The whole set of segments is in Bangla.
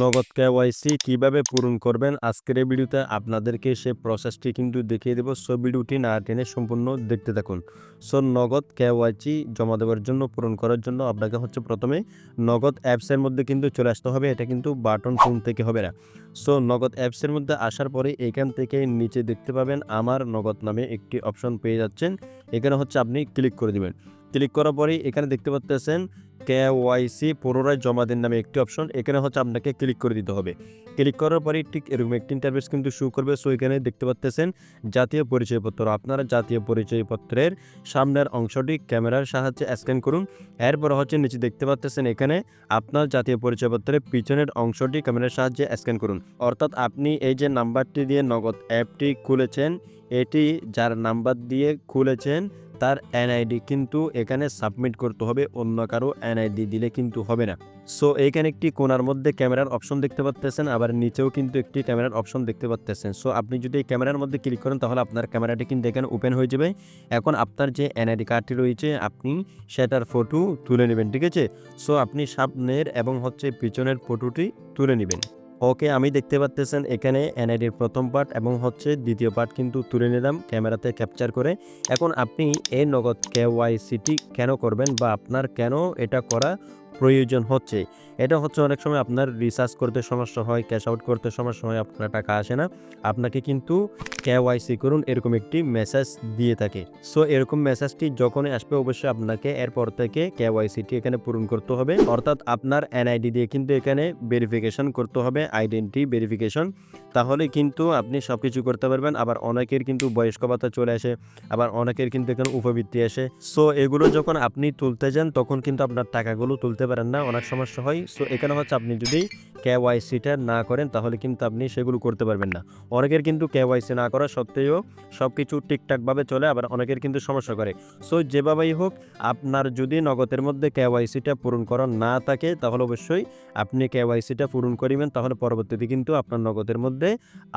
নগদ কেওয়াইসি কীভাবে পূরণ করবেন? আজকের এই ভিডিওতে আপনাদেরকে সে প্রসেসটি কিন্তু দেখিয়ে দেবো। সো ভিডিওটি না টেনে সম্পূর্ণ দেখতে থাকুন। সো নগদ কেওয়াইসি জমা দেওয়ার জন্য, পূরণ করার জন্য আপনাকে হচ্ছে প্রথমে নগদ অ্যাপসের মধ্যে কিন্তু চলে আসতে হবে। এটা কিন্তু বাটন ফোন থেকে হবে না। সো নগদ অ্যাপসের মধ্যে আসার পরে এখান থেকে নিচে দেখতে পাবেন আমার নগদ নামে একটি অপশন পেয়ে যাচ্ছেন। এখানে হচ্ছে আপনি ক্লিক করে দিবেন। ক্লিক করার পরেই এখানে দেখতে পাচ্তেছেন কেওয়াইসি পুনরায় জমা দিন নামে একটি অপশন। এখানে হচ্ছে আপনাকে ক্লিক করে দিতে হবে। ক্লিক করার পরেই ঠিক এরকম একটি ইন্টারভেস কিন্তু শু করবে। সো এখানে দেখতে পাচ্তেছেন জাতীয় পরিচয়পত্র। আপনারা জাতীয় পরিচয়পত্রের সামনের অংশটি ক্যামেরার সাহায্যে স্ক্যান করুন। এরপর হচ্ছে নিচে দেখতে পাচ্তেছেন এখানে আপনার জাতীয় পরিচয়পত্রের পিছনের অংশটি ক্যামেরার সাহায্যে স্ক্যান করুন। অর্থাৎ আপনি এই যে নাম্বারটি দিয়ে নগদ অ্যাপটি খুলেছেন, এটি যার নাম্বার দিয়ে খুলেছেন তার এনআইডি কিন্তু এখানে সাবমিট করতে হবে, অন্য কারও এনআইডি দিলে কিন্তু হবে না। সো, এইখানে একটি কোনার মধ্যে ক্যামেরার অপশন দেখতে পাচ্তেছেন, আবার নিচেও কিন্তু একটি ক্যামেরার অপশন দেখতে পাচ্তেছেন। সো, আপনি যদি এই ক্যামেরার মধ্যে ক্লিক করেন, তাহলে আপনার ক্যামেরাটি কিন্তু এখানে ওপেন হয়ে যাবে। এখন আপনার যে এনআইডি কার্ডটি রয়েছে, আপনি সেটার ফটো তুলে নেবেন, ঠিক আছে? সো, আপনি সামনের এবং হচ্ছে পিছনের ফটোটি তুলে নেবেন। ওকে আমি দেখতে পাচ্তেছেন এখানে এনআইডির প্রথম পার্ট এবং হচ্ছে দ্বিতীয় পার্ট কিন্তু তুলে নিলাম ক্যামেরাতে ক্যাপচার করে। এখন আপনি এই নগদ কেওয়াইসিটি কেন করবেন বা আপনার কেন এটা করা প্রয়োজন হচ্ছে। এটা হচ্ছে অনেক সময় আপনার রিসার্চ করতে সমস্যা হয় ক্যাশ আউট করতে সমস্যা হয়, আপনার টাকা আসে না। আপনাকে কিন্তু কেওয়াইসি করুন এরকম একটি মেসেজ দিয়ে থাকে। সো এরকম মেসেজটি যখনই আসবে অবশ্যই আপনাকে এরপর থেকে কেওয়াইসিটি এখানে পূরণ করতে হবে। অর্থাৎ আপনার এনআইডি দিয়ে কিন্তু এখানে ভেরিফিকেশন করতে হবে আইডেন্টি ভেরিফিকেশন তাহলে কিন্তু আপনি সব কিছু করতে পারবেন। আবার অনেকের কিন্তু বয়স্ক ভাতা চলে আসে, আবার অনেকের কিন্তু এখানে উপবৃত্তি আসে। সো এগুলো যখন আপনি তুলতে যান, তখন কিন্তু আপনার টাকাগুলো তুলতে পারেন না, অনেক সমস্যা হয়। সো এখানে হচ্ছে আপনি যদি কেওয়াইসিটা না করেন, তাহলে কিন্তু আপনি সেগুলো করতে পারবেন না। অনেকের কিন্তু কেওয়াইসি না করা সত্ত্বেও সব কিছু ঠিকঠাকভাবে চলে, আবার অনেকের কিন্তু সমস্যা করে। সো যেভাবেই হোক, আপনার যদি নগদের মধ্যে কেওয়াইসিটা পূরণ করা না থাকে, তাহলে অবশ্যই আপনি কেওয়াইসিটা পূরণ করিবেন, তাহলে পরবর্তীতে কিন্তু আপনার নগদের মধ্যে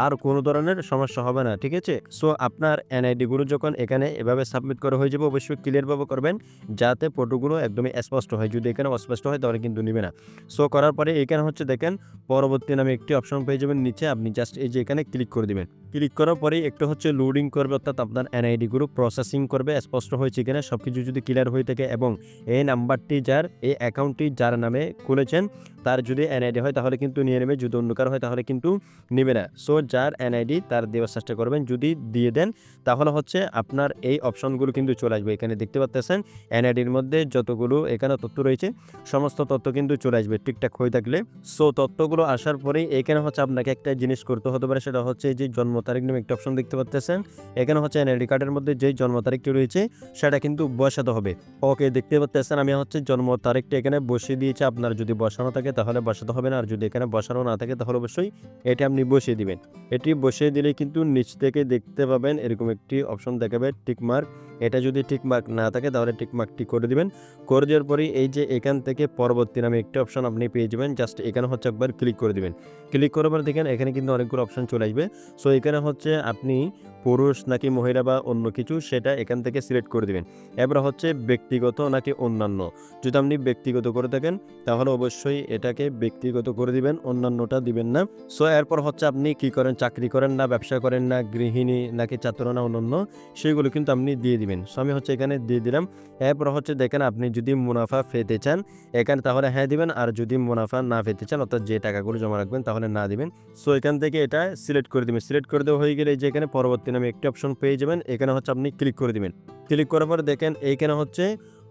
আর কোনো ধরনের সমস্যা হবে না, ঠিক আছে? সো আপনার এনআইডিগুলো যখন এখানে এভাবে সাবমিট করা হয়ে যাবে, অবশ্যই ক্লিয়ারভাবে করবেন, যাতে ফটোগুলো একদমই স্পষ্ট হয়। যদি এখানে অস্পষ্ট হয়, তাহলে কিন্তু নিবে না। সো করার পরে এখানে হচ্ছে দেখেন, পরবর্তী নামে একটি অপশন পেয়ে যাবেন নিচে, আপনি জাস্ট এই যে এখানে ক্লিক করে দিবেন। ক্লিক করার পরেই একটু হচ্ছে লোডিং করবে, অর্থাৎ আপনার এনআইডিগুলো প্রসেসিং করবে, স্পষ্ট হয়েছে কিনা সব কিছু যদি ক্লিয়ার হয়ে থাকে এবং এই নাম্বারটি যার, এই অ্যাকাউন্টটি যার নামে খুলেছেন, তার যদি এনআইডি হয়, তাহলে কিন্তু নিয়ে নেবে, যদি অন্য কারও হয়, তাহলে কিন্তু নেবে না। সো যার এনআইডি তার দেওয়ার চেষ্টা করবেন, যদি দিয়ে দেন, তাহলে হচ্ছে আপনার এই অপশনগুলো কিন্তু চলে আসবে। এখানে দেখতে পাচ্তেছেন এনআইডির মধ্যে যতগুলো এখানে তথ্য রয়েছে সমস্ত তথ্য কিন্তু চলে আসবে, ঠিকঠাক হয়ে থাকলে। সো তথ্যগুলো আসার পরেই এখানে হচ্ছে আপনাকে একটা জিনিস করতে হতে পারে, সেটা হচ্ছে যে জন্ম তারিখ নামে একটা অপশন দেখতে পাচ্তেছেন। এখানে হচ্ছে এনআইডি কার্ডের মধ্যে যেই জন্ম তারিখটি রয়েছে, সেটা কিন্তু বসাতে হবে। ওকে দেখতে পাচ্তেছেন আমি হচ্ছে জন্ম তারিখটা এখানে বসিয়ে দিয়েছি, আপনার যদি বসানো থাকে তাহলে বসাতে হবে না, আর যদি এখানে বসানো না থাকে তাহলে অবশ্যই এটি আপনি বসিয়ে দিবেন। এটি বসিয়ে দিলে কিন্তু নিচ থেকে দেখতে পাবেন এরকম একটি অপশন দেখাবে টিক মার্ক এটা যদি টিকমার্ক না থাকে, তাহলে টিকমার্কটি করে দিবেন। করে দেওয়ার পরেই এই যে এখান থেকে পরবর্তী নামে একটি অপশন আপনি পেয়ে যাবেন। জাস্ট এখানে হচ্ছে একবার ক্লিক করে দিবেন। ক্লিক করার পর দেখেন এখানে কিন্তু অনেকগুলো অপশন চলে আসবে। সো এখানে হচ্ছে আপনি পুরুষ নাকি মহিলা বা অন্য কিছু, সেটা এখান থেকে সিলেক্ট করে দিবেন। এবার হচ্ছে ব্যক্তিগত নাকি অন্যান্য। যদি আপনি ব্যক্তিগত করে থাকেন, তাহলে অবশ্যই এটাকে ব্যক্তিগত করে দিবেন, অন্যান্যটা দিবেন না। সো এরপর হচ্ছে আপনি কি করেন? চাকরি করেন না, ব্যবসা করেন না, গৃহিণী নাকি ছাত্র না অন্যান্য, সেগুলো কিন্তু আপনি দিয়ে দিবেন। সো আমি হচ্ছে এখানে দিয়ে দিলাম। এরপর হচ্ছে দেখেন আপনি যদি মুনাফা পেতে চান, এখানে তাহলে হ্যাঁ দিবেন, আর যদি মুনাফা না পেতে চান, অর্থাৎ যে টাকাগুলো জমা রাখবেন, তাহলে না দিবেন। সো এখান থেকে এটা সিলেক্ট করে দিবেন। সিলেক্ট করে দেওয়া হয়ে গেলে যে এখানে পরবর্তী নামে একটি অপশন পেয়ে যাবেন। এখানে হচ্ছে আপনি ক্লিক করে দিবেন। ক্লিক করার পর দেখেন এইখানে হচ্ছে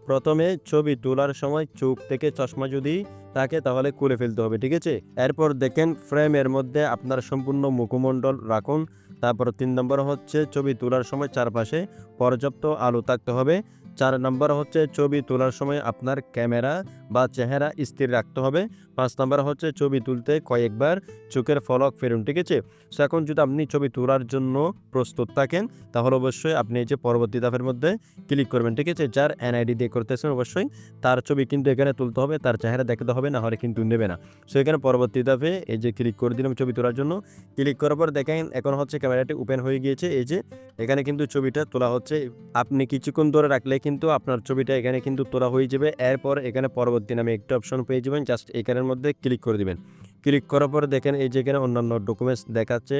প্রথমে ছবি তোলার সময় চোখ থেকে চশমা যদি থাকে তাহলে খুলে ফেলতে হবে, ঠিক আছে? এরপর দেখেন ফ্রেমের মধ্যে আপনার সম্পূর্ণ মুখমণ্ডল রাখুন। তারপর তিন নম্বর হচ্ছে ছবি তোলার সময় চারপাশে পর্যাপ্ত আলো থাকতে হবে। চার নম্বর হচ্ছে ছবি তোলার সময় আপনার ক্যামেরা বা চেহারা স্থির রাখতে হবে। পাঁচ নাম্বার হচ্ছে ছবি তুলতে কয়েকবার চোখের ফলক ফেরুন ঠিক আছে সো এখন যদি আপনি ছবি তোলার জন্য প্রস্তুত থাকেন, তাহলে অবশ্যই আপনি এই যে পরবর্তী ধাপের মধ্যে ক্লিক করবেন, ঠিক আছে? যার এনআইডি দিয়ে করতেছেন, অবশ্যই তার ছবি কিন্তু এখানে তুলতে হবে, তার চেহারা দেখাতে হবে, না হলে কিন্তু নেবে না। সো এখানে পরবর্তী ধাপে এই যে ক্লিক করে দিলাম ছবি তোলার জন্য। ক্লিক করার পর দেখেন, এখন হচ্ছে ক্যামেরাটি ওপেন হয়ে গিয়েছে। এই যে এখানে কিন্তু ছবিটা তোলা হচ্ছে। আপনি কিছুক্ষণ ধরে রাখলে কিন্তু আপনার ছবিটা এখানে কিন্তু তোলা হয়ে যাবে। এরপর এখানে পরবর্তী নামে একটা অপশন পেয়ে যাবেন। জাস্ট এখানের মধ্যে ক্লিক করে দিবেন। ক্লিক করার পরে দেখেন এই যে এখানে অন্যান্য ডকুমেন্টস দেখাচ্ছে।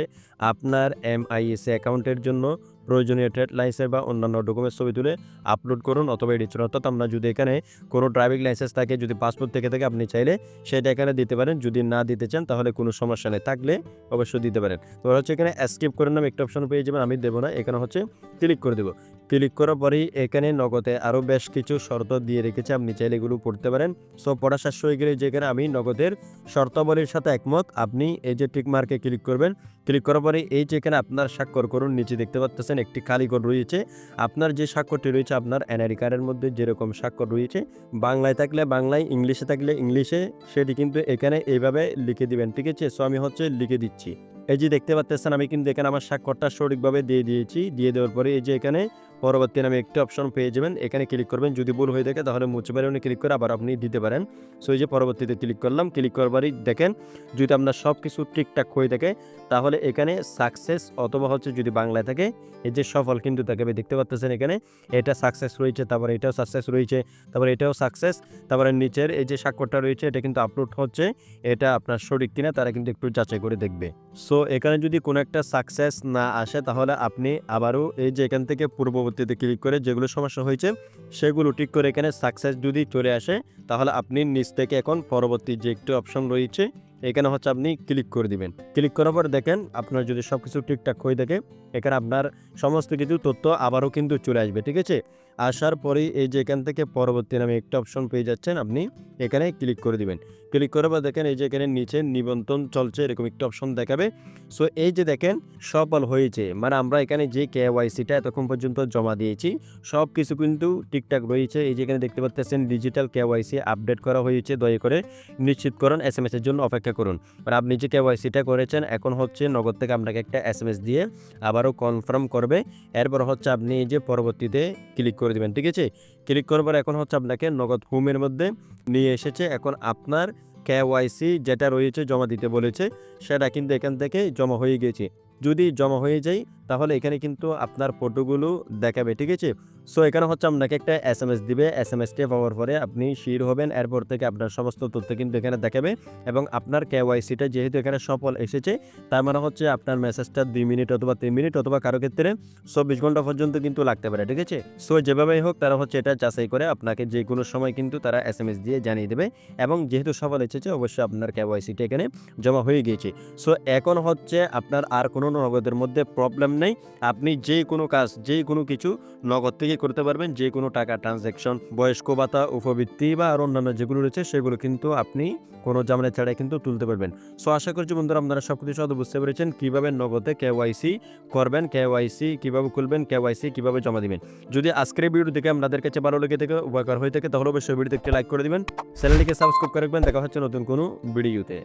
আপনার এমআইএসএ অ্যাকাউন্টের জন্য প্রয়োজনীয় ট্রেড লাইসেন্স বা অন্যান্য ডকুমেন্টস ছবি তুলে আপলোড করুন অথবা এডিট করুন। অর্থাৎ আমরা যদি এখানে কোনো ড্রাইভিং লাইসেন্স থাকে, যদি পাসপোর্ট থেকে থাকে, আপনি চাইলে সেটা এখানে দিতে পারেন। যদি না দিতে চান, তাহলে কোনো সমস্যা নেই। থাকলে অবশ্যই দিতে পারেন। তো হচ্ছে এখানে স্কিপ করে নাম একটা অপশন পেয়ে যাবেন, আমি দেবো না। এখানে হচ্ছে ক্লিক করে দেবো। ক্লিক করার পরেই এখানে নগদে আরও বেশ কিছু শর্ত দিয়ে রেখেছে। আপনি চাইলে এগুলো পড়তে পারেন। সো পড়া শেষ হয়ে গেলে যেখানে আমি নগদের শর্তাবলীর সাথে একমত। আপনি এই যে টিক মার্কে ক্লিক করবেন ক্লিক করার পরে এই যে এখানে আপনার স্বাক্ষর করুন, নিচে দেখতে পাচ্ছেন একটি খালি কোড রয়েছে। আপনার যে স্বাক্ষরটি রয়েছে, আপনার এনআরি কার্ডের মধ্যে যেরকম স্বাক্ষর রয়েছে, বাংলায় থাকলে বাংলায়, ইংলিশে থাকলে ইংলিশে, সেটি কিন্তু এখানে এইভাবে লিখে দিবেন, ঠিক আছে? সো আমি হচ্ছে লিখে দিচ্ছি। এই যে দেখতে পাচ্ছেন আমি কিন্তু এখানে আমার স্বাক্ষরটা সঠিকভাবে দিয়ে দিয়েছি। দিয়ে দেওয়ার পরে এই যে এখানে পরবর্তী নামে একটি অপশন পেয়ে যাবেন। এখানে ক্লিক করবেন। যদি ভুল হয়ে থাকে, তাহলে মুছে পারে ক্লিক করে আবার আপনি দিতে পারেন। সো এই যে পরবর্তীতে ক্লিক করলাম ক্লিক করবারই দেখেন, যদি আপনার সব কিছু ঠিকঠাক হয়ে থাকে, তাহলে এখানে সাকসেস অথবা হচ্ছে যদি বাংলায় থাকে এই যে সফল কিন্তু থাকবে দেখতে পাচ্ছেন এখানে। এটা সাকসেস রয়েছে, তারপরে এটাও সাকসেস রয়েছে, তারপরে এটাও সাকসেস তারপরে নিচের এই যে স্বাক্ষরটা রয়েছে, এটা কিন্তু আপলোড হচ্ছে, এটা আপনার সঠিক কিনা তারা কিন্তু একটু যাচাই করে দেখবে। সো এখানে যদি কোনো একটা সাকসেস না আসে, তাহলে আপনি আবারও এই যে এখান থেকে পূর্ববর্তীতে ক্লিক করে যেগুলো সমস্যা হয়েছে, সেগুলো ঠিক করে এখানে সাকসেস যদি চলে আসে, তাহলে আপনি নিচ থেকে এখন পরবর্তী যে একটি অপশন রয়েছে, এখানে হচ্ছে আপনি ক্লিক করে দিবেন। ক্লিক করার পর দেখেন আপনার যদি সব কিছু ঠিকঠাক হয়ে থাকে, এখানে আপনার সমস্ত কিছু তথ্য আবারও কিন্তু চলে আসবে, ঠিক আছে? আসার পরেই এই যে এখান থেকে পরবর্তী নামে একটা অপশন পেয়ে যাচ্ছেন আপনি, এখানে ক্লিক করে দিবেন। ক্লিক করার পর দেখেন এই যে এখানে নিচে নিবন্ধন চলছে, এরকম একটা অপশন দেখাবে। সো এই যে দেখেন, সফল হয়েছে। মানে আমরা এখানে যে কেওয়াইসিটা এতক্ষণ পর্যন্ত জমা দিয়েছি সব কিছু কিন্তু ঠিকঠাক রয়েছে। এই যে এখানে দেখতে পাচ্ছেন ডিজিটাল কেওয়াইসি আপডেট করা হয়েছে। দয়া করে নিশ্চিত করুন এস এম এসের জন্য অপেক্ষা করুন। মানে আপনি যে কেওয়াইসিটা করেছেন, এখন হচ্ছে নগদ থেকে আপনাকে একটা এস এম এস দিয়ে আবারও কনফার্ম করবে। এরপর হচ্ছে আপনি এই যে পরবর্তীতে ক্লিক করে দেবেন, ঠিক আছে? ক্লিক করার পর এখন হচ্ছে আপনাকে নগদ হোমের মধ্যে নিয়ে এসেছে। এখন আপনার কেওয়াইসি যেটা রয়েছে জমা দিতে বলেছে, সেটা কিন্তু এখান থেকে জমা হয়ে গেছে। যদি জমা হয়ে যায়, তাহলে এখানে কিন্তু আপনার ফটোগুলো দেখাবে, ঠিক আছে? সো এখানে হচ্ছে আপনাকে একটা এস এম এস দিবে। এস এম এসটি পাওয়ার পরে আপনি শির হবেন, এরপর থেকে আপনার সমস্ত তথ্য কিন্তু এখানে দেখাবে এবং আপনার কেওয়াইসিটা যেহেতু এখানে সফল এসেছে, তার মানে হচ্ছে আপনার মেসেজটা দুই মিনিট অথবা তিন মিনিট অথবা কারও ক্ষেত্রে চব্বিশ ঘণ্টা পর্যন্ত কিন্তু লাগতে পারে, ঠিক আছে? সো যেভাবেই হোক তারা হচ্ছে এটা যাচাই করে আপনাকে যে কোনো সময় কিন্তু তারা এস এম এস দিয়ে জানিয়ে দেবে এবং যেহেতু সফল এসেছে, অবশ্যই আপনার কেওয়াইসিটা এখানে জমা হয়ে গিয়েছে। সো এখন হচ্ছে আপনার আর কোনো নগদের মধ্যে প্রবলেম নেই। আপনি যে কোনো কাজ যে কোনো কিছু নগদ থেকে করতে পারবেন যে কোনো টাকা ট্রানজ্যাকশন বয়স্ক ভাতা, উপবৃত্তি বা আর অন্যান্য যেগুলো রয়েছে, সেগুলো কিন্তু আপনি কোনো জামানে ছাড়াই কিন্তু তুলতে পারবেন। সো আশা করছি বন্ধুরা আপনারা সব কিছু বুঝতে পেরেছেন কীভাবে নগদে কেওয়াইসি করবেন কেওয়াইসি কীভাবে খুলবেন কেওয়াইসি কীভাবে জমা দিবেন। যদি আজকের ভিডিও দেখে আপনাদের কাছে ভালো লেগে থেকে, উপকার হয়ে থাকে, তাহলে অবশ্যই ভিডিওতে একটি লাইক করে দিবেন। চ্যানেলটিকে সাবস্ক্রাইব করে রাখবেন। দেখা হচ্ছে নতুন কোনো ভিডিওতে।